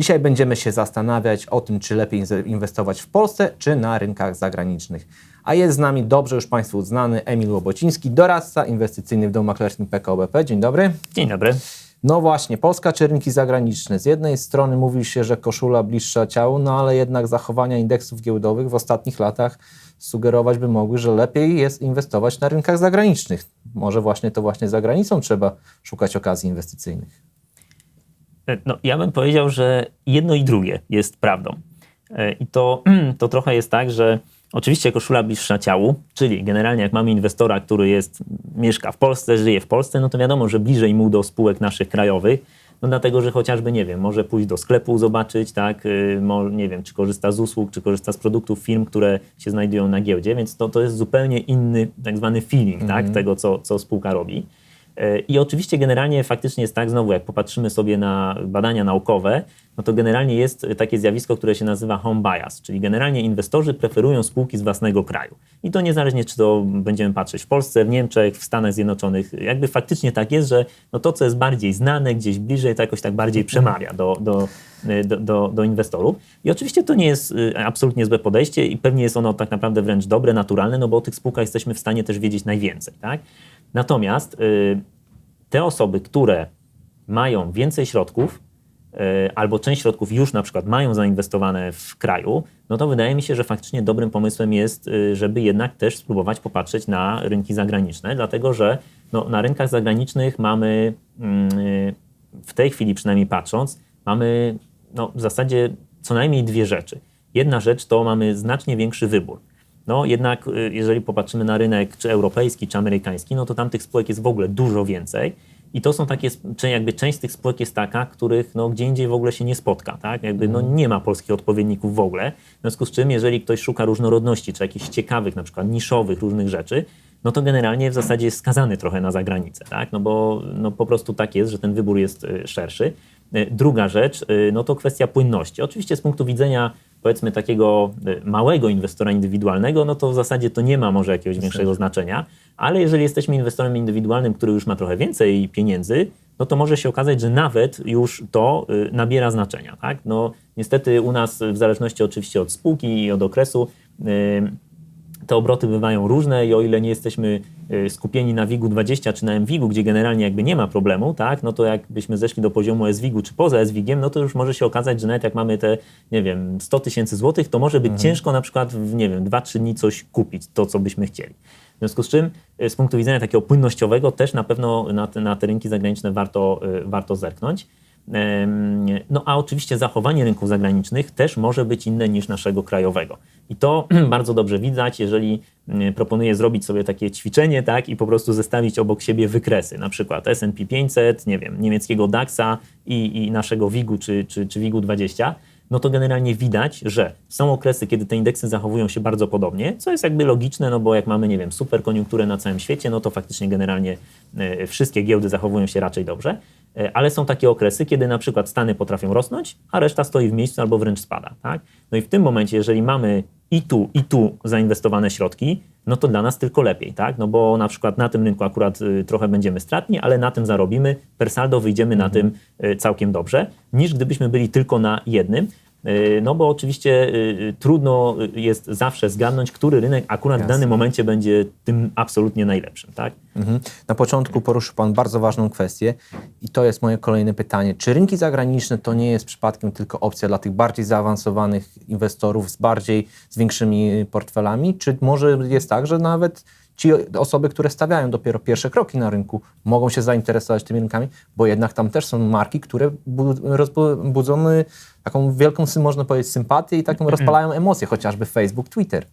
Dzisiaj będziemy się zastanawiać o tym, czy lepiej inwestować w Polsce, czy na rynkach zagranicznych. A jest z nami dobrze już Państwu znany Emil Łobociński, doradca inwestycyjny w domu maklerskim PKO BP. Dzień dobry. Dzień dobry. No właśnie, Polska czy rynki zagraniczne? Z jednej strony mówi się, że koszula bliższa ciału, no ale jednak zachowania indeksów giełdowych w ostatnich latach sugerować by mogły, że lepiej jest inwestować na rynkach zagranicznych. Może właśnie to właśnie za granicą trzeba szukać okazji inwestycyjnych. E, no, ja bym powiedział, że jedno i drugie jest prawdą. E, I to, to trochę jest tak, że oczywiście koszula bliższa ciału, czyli generalnie jak mamy inwestora, który jest, mieszka w Polsce, żyje w Polsce, no to wiadomo, że bliżej mu do spółek naszych krajowych, no dlatego, że chociażby, nie wiem, może pójść do sklepu zobaczyć, tak, y, nie wiem, czy korzysta z usług, czy korzysta z produktów firm, które się znajdują na giełdzie, więc to, to jest zupełnie inny tak zwany feeling, tak, mhm. tego, co, co spółka robi. I oczywiście generalnie faktycznie jest tak, znowu jak popatrzymy sobie na badania naukowe, no to generalnie jest takie zjawisko, które się nazywa home bias, czyli generalnie inwestorzy preferują spółki z własnego kraju. I to niezależnie, czy to będziemy patrzeć w Polsce, w Niemczech, w Stanach Zjednoczonych, jakby faktycznie tak jest, że no to, co jest bardziej znane, gdzieś bliżej, to jakoś tak bardziej przemawia do, do, do, do, do inwestorów. I oczywiście to nie jest y, absolutnie złe podejście i pewnie jest ono tak naprawdę wręcz dobre, naturalne, no bo o tych spółkach jesteśmy w stanie też wiedzieć najwięcej, tak? Natomiast y, te osoby, które mają więcej środków, y, albo część środków już na przykład mają zainwestowane w kraju, no to wydaje mi się, że faktycznie dobrym pomysłem jest, y, żeby jednak też spróbować popatrzeć na rynki zagraniczne, dlatego że no, na rynkach zagranicznych mamy, mm, w tej chwili przynajmniej patrząc, mamy no, w zasadzie co najmniej dwie rzeczy. Jedna rzecz to mamy znacznie większy wybór. No jednak, y, jeżeli popatrzymy na rynek czy europejski, czy amerykański, no to tam tych spółek jest w ogóle dużo więcej. I to są takie, jakby część z tych spółek jest taka, których no, gdzie indziej w ogóle się nie spotka, tak? Jakby no, nie ma polskich odpowiedników w ogóle. W związku z czym, jeżeli ktoś szuka różnorodności, czy jakichś ciekawych, na przykład niszowych różnych rzeczy, no to generalnie w zasadzie jest skazany trochę na zagranicę, tak? No bo no, po prostu tak jest, że ten wybór jest y, szerszy. Y, druga rzecz, no to kwestia płynności. Oczywiście z punktu widzenia powiedzmy takiego y, małego inwestora indywidualnego, no to w zasadzie to nie ma może jakiegoś większego znaczenia, ale jeżeli jesteśmy inwestorem indywidualnym, który już ma trochę więcej pieniędzy, no to może się okazać, że nawet już to y, nabiera znaczenia. Tak? No, niestety u nas, w zależności oczywiście od spółki i od okresu, te obroty bywają różne i o ile nie jesteśmy y, skupieni na WIG-u20 czy na MWIG-u, gdzie generalnie jakby nie ma problemu, tak, no to jakbyśmy zeszli do poziomu SWIG-u czy poza SWIG-iem, no to już może się okazać, że nawet jak mamy te, nie wiem, 100 tysięcy złotych, to może być mhm. ciężko na przykład w, nie wiem, 2-3 dni coś kupić, to co byśmy chcieli. W związku z czym y, z punktu widzenia takiego płynnościowego też na pewno na te, na te rynki zagraniczne warto, y, warto zerknąć. No a oczywiście zachowanie rynków zagranicznych też może być inne niż naszego krajowego. I to bardzo dobrze widać, jeżeli mm, proponuję zrobić sobie takie ćwiczenie, tak, i po prostu zestawić obok siebie wykresy, na przykład S&P 500, nie wiem, niemieckiego DAX-a i, i naszego WIG-u czy, czy, czy WIG-u 20, no to generalnie widać, że są okresy, kiedy te indeksy zachowują się bardzo podobnie, co jest jakby logiczne, no bo jak mamy, nie wiem, super koniunkturę na całym świecie, no to faktycznie generalnie e, wszystkie giełdy zachowują się raczej dobrze, ale są takie okresy, kiedy na przykład Stany potrafią rosnąć, a reszta stoi w miejscu albo wręcz spada, tak? No i w tym momencie, jeżeli mamy i tu, i tu zainwestowane środki, no to dla nas tylko lepiej, tak? No bo na przykład na tym rynku akurat y, trochę będziemy stratni, ale na tym zarobimy, per saldo wyjdziemy mhm. na tym y, całkiem dobrze, niż gdybyśmy byli tylko na jednym. Y, no bo oczywiście y, y, trudno jest zawsze zgadnąć, który rynek akurat Jasne. w danym momencie będzie tym absolutnie najlepszym. Tak? Mhm. Na początku poruszył Pan bardzo ważną kwestię i to jest moje kolejne pytanie. Czy rynki zagraniczne to nie jest przypadkiem tylko opcja dla tych bardziej zaawansowanych inwestorów z bardziej, z większymi portfelami? Czy może jest tak, że nawet ci osoby, które stawiają dopiero pierwsze kroki na rynku, mogą się zainteresować tymi rynkami, bo jednak tam też są marki, które budzą taką wielką, można powiedzieć, sympatię i taką rozpalają emocje, chociażby Facebook, Twitter.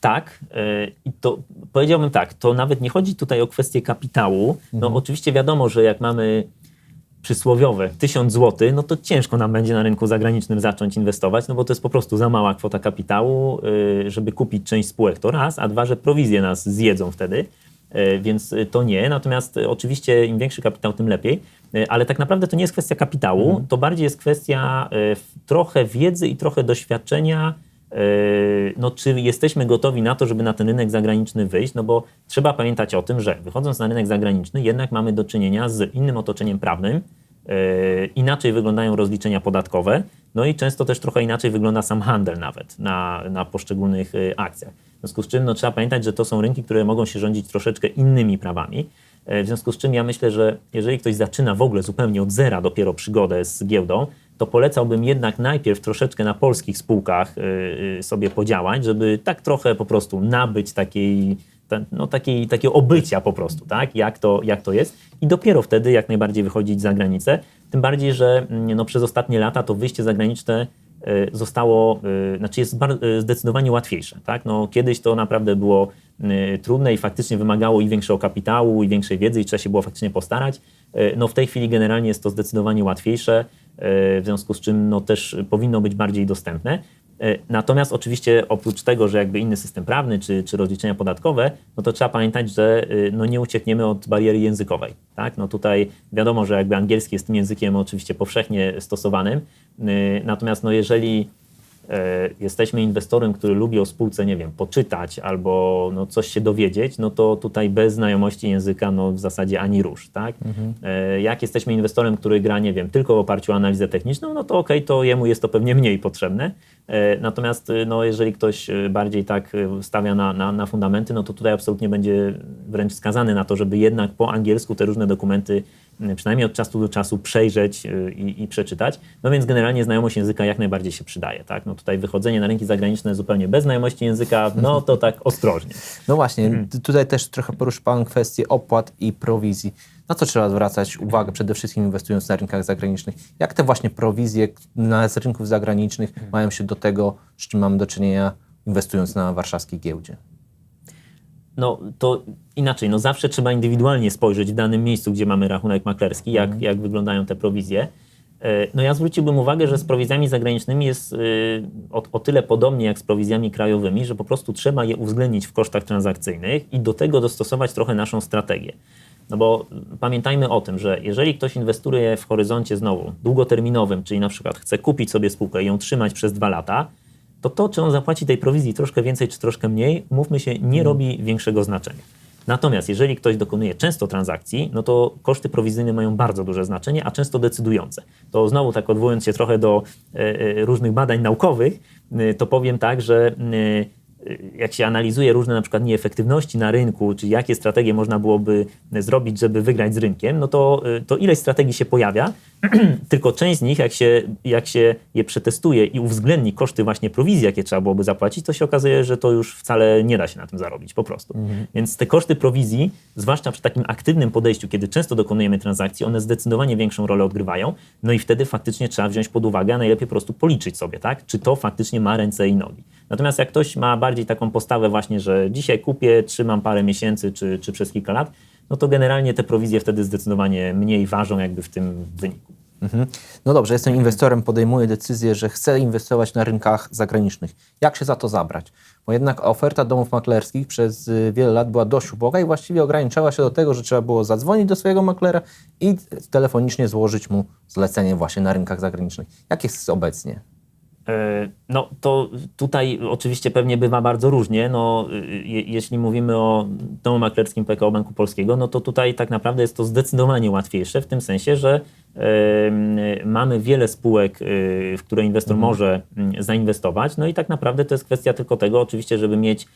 Tak, e, i to powiedziałbym tak, to nawet nie chodzi tutaj o kwestię kapitału. No mhm. oczywiście wiadomo, że jak mamy przysłowiowe 1000 zł, no to ciężko nam będzie na rynku zagranicznym zacząć inwestować, no bo to jest po prostu za mała kwota kapitału, y, żeby kupić część spółek, to raz, a dwa, że prowizje nas zjedzą wtedy, y, więc to nie. Natomiast oczywiście im większy kapitał, tym lepiej, y, ale tak naprawdę to nie jest kwestia kapitału, mhm. to bardziej jest kwestia trochę wiedzy i trochę doświadczenia, no, czy jesteśmy gotowi na to, żeby na ten rynek zagraniczny wyjść, no bo trzeba pamiętać o tym, że wychodząc na rynek zagraniczny, jednak mamy do czynienia z innym otoczeniem prawnym, inaczej wyglądają rozliczenia podatkowe, no i często też trochę inaczej wygląda sam handel nawet na, na poszczególnych e, akcjach. W związku z czym no, trzeba pamiętać, że to są rynki, które mogą się rządzić troszeczkę innymi prawami. E, W związku z czym ja myślę, że jeżeli ktoś zaczyna w ogóle zupełnie od zera dopiero przygodę z giełdą, to polecałbym jednak najpierw troszeczkę na polskich spółkach sobie podziałać, żeby tak trochę po prostu nabyć takiej, ta, no, takiej, takiego obycia po prostu, tak? jak, to, jak to jest i dopiero wtedy jak najbardziej wychodzić za granicę. Tym bardziej, że mm, no, przez ostatnie lata to wyjście zagraniczne y, zostało, y, znaczy jest y, zdecydowanie łatwiejsze. Tak? No, kiedyś to naprawdę było trudne i faktycznie wymagało i większego kapitału, i większej wiedzy, i trzeba się było faktycznie postarać. No, w tej chwili generalnie jest to zdecydowanie łatwiejsze, w związku z czym no, też powinno być bardziej dostępne. Y, Natomiast oczywiście oprócz tego, że jakby inny system prawny czy, czy rozliczenia podatkowe, no to trzeba pamiętać, że y, no nie uciekniemy od bariery językowej. Tak? No tutaj wiadomo, że jakby angielski jest tym językiem oczywiście powszechnie stosowanym, y, natomiast no jeżeli e, jesteśmy inwestorem, który lubi o spółce, nie wiem, poczytać albo no, coś się dowiedzieć, no to tutaj bez znajomości języka no, w zasadzie ani rusz, tak? E, Jak jesteśmy inwestorem, który gra, nie wiem, tylko w oparciu o analizę techniczną, no to okej, to jemu jest to pewnie mniej potrzebne. E, Natomiast e, no, jeżeli ktoś e, bardziej tak e, stawia na, na, na fundamenty, no to tutaj absolutnie będzie wręcz skazany na to, żeby jednak po angielsku te różne dokumenty przynajmniej od czasu do czasu przejrzeć y, i, i przeczytać. No więc generalnie znajomość języka jak najbardziej się przydaje. Tak? No tutaj wychodzenie na rynki zagraniczne zupełnie bez znajomości języka, no to tak ostrożnie. No właśnie, t- tutaj też trochę poruszył Pan kwestię opłat i prowizji. Na co trzeba zwracać uwagę przede wszystkim inwestując na rynkach zagranicznych? Jak te właśnie prowizje na, z rynków zagranicznych mają się do tego, z czym mamy do czynienia inwestując na warszawskiej giełdzie? No to inaczej, no zawsze trzeba indywidualnie spojrzeć w danym miejscu, gdzie mamy rachunek maklerski, jak, jak wyglądają te prowizje. E, No ja zwróciłbym uwagę, że z prowizjami zagranicznymi jest y, o, o tyle podobnie jak z prowizjami krajowymi, że po prostu trzeba je uwzględnić w kosztach transakcyjnych i do tego dostosować trochę naszą strategię. No bo pamiętajmy o tym, że jeżeli ktoś inwestuje w horyzoncie znowu długoterminowym, czyli na przykład chce kupić sobie spółkę i ją trzymać przez dwa lata, to to, czy on zapłaci tej prowizji troszkę więcej, czy troszkę mniej, mówmy się, nie robi większego znaczenia. Natomiast jeżeli ktoś dokonuje często transakcji, no to koszty prowizyjne mają bardzo duże znaczenie, a często decydujące. To znowu tak odwołując się trochę do e, e, różnych badań naukowych, e, to powiem tak, że jak się analizuje różne na przykład nieefektywności na rynku, czy jakie strategie można byłoby zrobić, żeby wygrać z rynkiem, no to, to ileś strategii się pojawia, tylko część z nich, jak się, jak się je przetestuje i uwzględni koszty właśnie prowizji, jakie trzeba byłoby zapłacić, to się okazuje, że to już wcale nie da się na tym zarobić po prostu. Więc te koszty prowizji, zwłaszcza przy takim aktywnym podejściu, kiedy często dokonujemy transakcji, one zdecydowanie większą rolę odgrywają, no i wtedy faktycznie trzeba wziąć pod uwagę, a najlepiej po prostu policzyć sobie, tak? czy to faktycznie ma ręce i nogi. Natomiast jak ktoś ma bardziej taką postawę właśnie, że dzisiaj kupię, trzymam parę miesięcy czy, czy przez kilka lat, no to generalnie te prowizje wtedy zdecydowanie mniej ważą jakby w tym wyniku. Mhm. No dobrze, jestem inwestorem, podejmuję decyzję, że chcę inwestować na rynkach zagranicznych. Jak się za to zabrać? Bo jednak oferta domów maklerskich przez y, wiele lat była dość uboga i właściwie ograniczała się do tego, że trzeba było zadzwonić do swojego maklera i telefonicznie złożyć mu zlecenie właśnie na rynkach zagranicznych. Jak jest obecnie? E, No to tutaj oczywiście pewnie bywa bardzo różnie. No, je, jeśli mówimy o domu maklerskim PKO Banku Polskiego, no to tutaj tak naprawdę jest to zdecydowanie łatwiejsze w tym sensie, że em, mamy wiele spółek, y, w które inwestor może mm, zainwestować. No i tak naprawdę to jest kwestia tylko tego, oczywiście, żeby mieć y,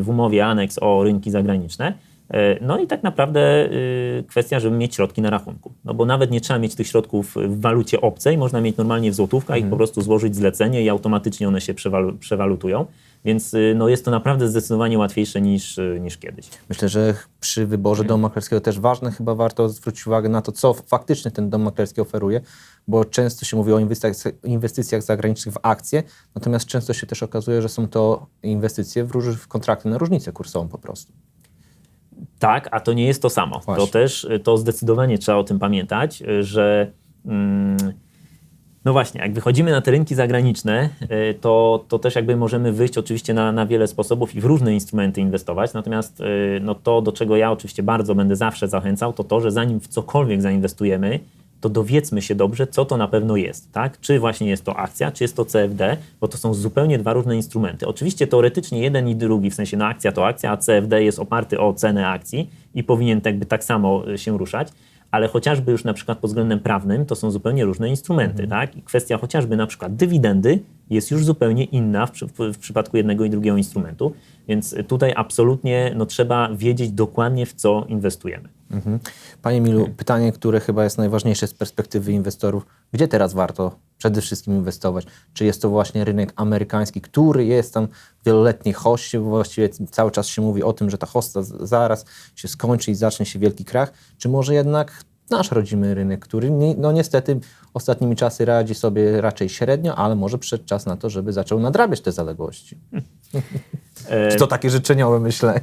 w umowie aneks o rynki zagraniczne. E, No i tak naprawdę y, kwestia, żeby mieć środki na rachunku. No bo nawet nie trzeba mieć tych środków w walucie obcej, można mieć normalnie w złotówkach i po prostu złożyć zlecenie i automatycznie one się przewalu- przewalutują. Więc y, no jest to naprawdę zdecydowanie łatwiejsze niż, y, niż kiedyś. Myślę, że przy wyborze domu maklerskiego też ważne chyba warto zwrócić uwagę na to, co faktycznie ten dom maklerski oferuje, bo często się mówi o inwestycjach, inwestycjach zagranicznych w akcje, natomiast często się też okazuje, że są to inwestycje w, róż, w kontrakty na różnicę kursową po prostu. Tak, a to nie jest to samo. Właśnie. To też, y, to zdecydowanie trzeba o tym pamiętać, y, że mm, no właśnie, jak wychodzimy na te rynki zagraniczne, y, to, to też jakby możemy wyjść oczywiście na, na wiele sposobów i w różne instrumenty inwestować, natomiast no to, do czego ja oczywiście bardzo będę zawsze zachęcał, to to, że zanim w cokolwiek zainwestujemy, to dowiedzmy się dobrze, co to na pewno jest, tak? Czy właśnie jest to akcja, czy jest to CFD, bo to są zupełnie dwa różne instrumenty. Oczywiście teoretycznie jeden i drugi, w sensie no akcja to akcja, a CFD jest oparty o cenę akcji i powinien jakby tak samo y, się ruszać, ale chociażby już na przykład pod względem prawnym to są zupełnie różne instrumenty, tak? I kwestia chociażby na przykład dywidendy jest już zupełnie inna w, przy, w przypadku jednego i drugiego instrumentu, więc tutaj absolutnie no, trzeba wiedzieć dokładnie w co inwestujemy. Mhm. Panie Milu, pytanie, które chyba jest najważniejsze z perspektywy inwestorów. Gdzie teraz warto przede wszystkim inwestować? Czy jest to właśnie rynek amerykański, który jest tam w wieloletniej hoście, właściwie cały czas się mówi o tym, że ta hosta zaraz się skończy i zacznie się wielki krach, czy może jednak nasz rodzimy rynek, który no niestety ostatnimi czasy radzi sobie raczej średnio, ale może przyszedł czas na to, żeby zaczął nadrabiać te zaległości. E, Czy to takie życzeniowe myślenie?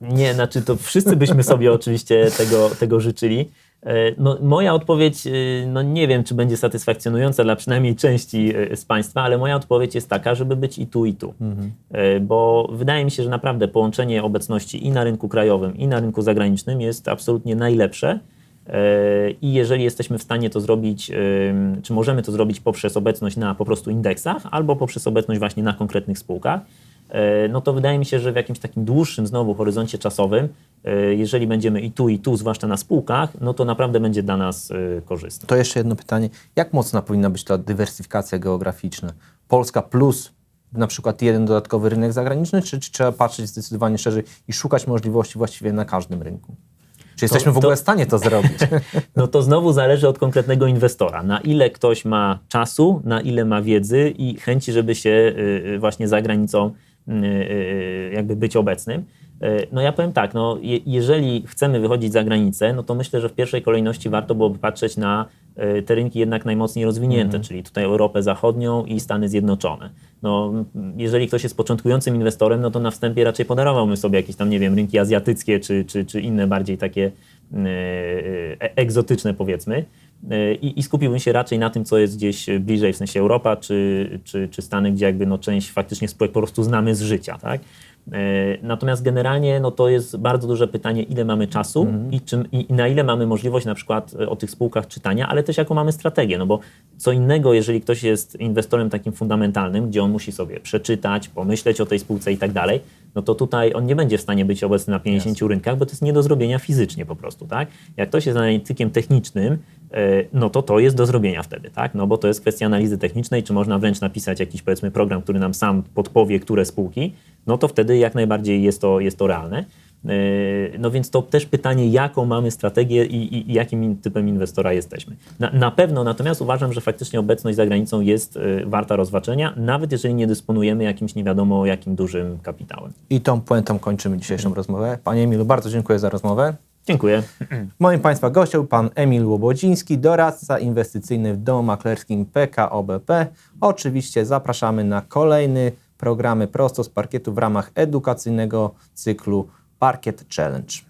Nie, znaczy to wszyscy byśmy sobie oczywiście tego, tego życzyli. E, No, moja odpowiedź, e, no nie wiem, czy będzie satysfakcjonująca dla przynajmniej części e, z Państwa, ale moja odpowiedź jest taka, żeby być i tu, i tu. E, Bo wydaje mi się, że naprawdę połączenie obecności i na rynku krajowym, i na rynku zagranicznym jest absolutnie najlepsze. I jeżeli jesteśmy w stanie to zrobić, czy możemy to zrobić poprzez obecność na po prostu indeksach, albo poprzez obecność właśnie na konkretnych spółkach, no to wydaje mi się, że w jakimś takim dłuższym znowu horyzoncie czasowym, e, jeżeli będziemy i tu, i tu, zwłaszcza na spółkach, no to naprawdę będzie dla nas e, korzystne. To jeszcze jedno pytanie. Jak mocna powinna być ta dywersyfikacja geograficzna? Polska plus na przykład jeden dodatkowy rynek zagraniczny, czy, czy trzeba patrzeć zdecydowanie szerzej i szukać możliwości właściwie na każdym rynku? Czy jesteśmy w to- ogóle w stanie to zrobić? No to znowu zależy od konkretnego inwestora. Na ile ktoś ma czasu, na ile ma wiedzy i chęci, żeby się y, y, właśnie za granicą jakby być obecnym. Y, No ja powiem tak, no je, jeżeli chcemy wychodzić za granicę, no to myślę, że w pierwszej kolejności warto byłoby patrzeć na y, te rynki jednak najmocniej rozwinięte, czyli tutaj Europę Zachodnią i Stany Zjednoczone. No, jeżeli ktoś jest początkującym inwestorem, no to na wstępie raczej podarowałbym sobie jakieś tam, nie wiem, rynki azjatyckie czy, czy, czy inne bardziej takie e, egzotyczne powiedzmy i, i skupiłbym się raczej na tym, co jest gdzieś bliżej, w sensie Europa czy, czy, czy Stany, gdzie jakby no część faktycznie spółek po prostu znamy z życia, tak? E, Natomiast generalnie no to jest bardzo duże pytanie, ile mamy czasu i, czym, i, i na ile mamy możliwość na przykład e, o tych spółkach czytania, ale też jaką mamy strategię, no bo co innego, jeżeli ktoś jest inwestorem takim fundamentalnym, gdzie on musi sobie przeczytać, pomyśleć o tej spółce i tak dalej, no to tutaj on nie będzie w stanie być obecny na 50 rynkach, bo to jest nie do zrobienia fizycznie po prostu, tak? Jak ktoś jest analitykiem technicznym, e, no to to jest do zrobienia wtedy, tak? No bo to jest kwestia analizy technicznej, czy można wręcz napisać jakiś powiedzmy program, który nam sam podpowie, które spółki, no to wtedy jak najbardziej jest to, jest to realne. E, No więc to też pytanie, jaką mamy strategię i, i, i jakim typem inwestora jesteśmy. Na, na pewno natomiast uważam, że faktycznie obecność za granicą jest e, warta rozważenia, nawet jeżeli nie dysponujemy jakimś nie wiadomo jakim dużym kapitałem. I tą puentą kończymy dzisiejszą rozmowę. Panie Emilu, bardzo dziękuję za rozmowę. Dziękuję. Moim Państwa gościem pan Emil Łobodziński, doradca inwestycyjny w domu maklerskim PKO BP. Oczywiście zapraszamy na kolejne programy prosto z parkietu w ramach edukacyjnego cyklu Parkiet Challenge.